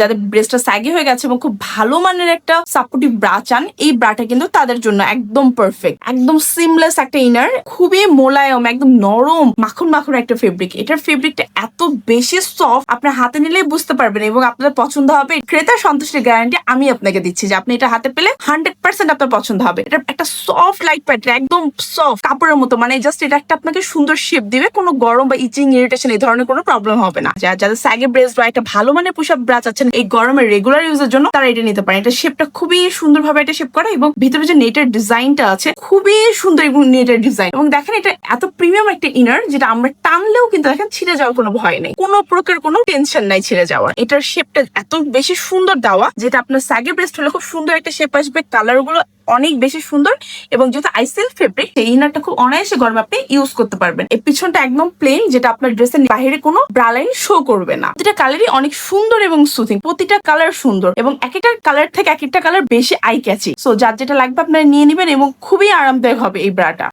যাদের ব্রেস্টটা স্যাগি হয়ে গেছে এবং খুব ভালো মানের একটা সাপোর্টিভ ব্রা চান, এই ব্রাটা কিন্তু তাদের জন্য একদম পারফেক্ট একদম সিমলেস একটা ইনার খুবই মোলায়ম, একদম নরম, মাখন মাখন একটা ফেব্রিক এটার ফেব্রিকটা এত বেশি সফট আপনার হাতে নিলেই বুঝতে পারবেন এবং আপনার পছন্দ হবে। ক্রেতার সন্তুষ্টির গ্যারান্টি আমি আপনাকে দিচ্ছি যে আপনি এটা হাতে পেলে হান্ড্রেড পার্সেন্ট আপনার পছন্দ হবে। এটা একটা সফট লাইট প্যাটার্ন একদম সফট কাপড়ের মতো মানে জাস্ট এটা একটা আপনাকে সুন্দর শেপ দিবে, কোনো গরম বা ইচিং ইরিটেশন এই ধরনের কোনো প্রবলেম হবে না। যাদের স্যাগে ব্রেস বা একটা ভালো মানের পোশাক ব্রা চাচ্ছেন এই গরমে রেগুলার ইউজের জন্য তারা এটা নিতে পারেন। এটা শেপটা খুবই সুন্দর ভাবে এটা শেপ করা এবং ভিতরে যে নেটের ডিজাইনটা আছে, খুবই সুন্দর এবং নেটের ডিজাইন এবং দেখেন এটা এত প্রিমিয়াম একটা ইনার যেটা আমরা টানলেও কিন্তু দেখেন ছিঁড়ে যাওয়ার কোনো ভয় নেই। কোনো প্রকার কোনো টেনশন নাই ছিঁড়ে যাওয়ার। এটার শেপটা এত বেশি সুন্দর দেওয়া, যেটা আপনার স্যাগে ব্রেস্ট হলে খুব সুন্দর একটা শেপ আসবে কালারগুলো অনেক বেশি সুন্দর এবং যেহেতু আইসেল ফেব্রিক সেই ইনারটা খুব অনায়াসে গরমে আপনি ইউজ করতে পারবেন। এই পিছনটা একদম প্লেন যেটা আপনার ড্রেসের বাইরে কোনো ব্রালাইন শো করবে না। যেটা কালারই অনেক সুন্দর এবং সুথিং প্রতিটা কালার সুন্দর এবং এক একটা কালার থেকে এক একটা কালার বেশি আই ক্যাচি সো যার যেটা লাগবে আপনারা নিয়ে নেবেন এবং খুবই আরামদায়ক হবে এই ব্রাটা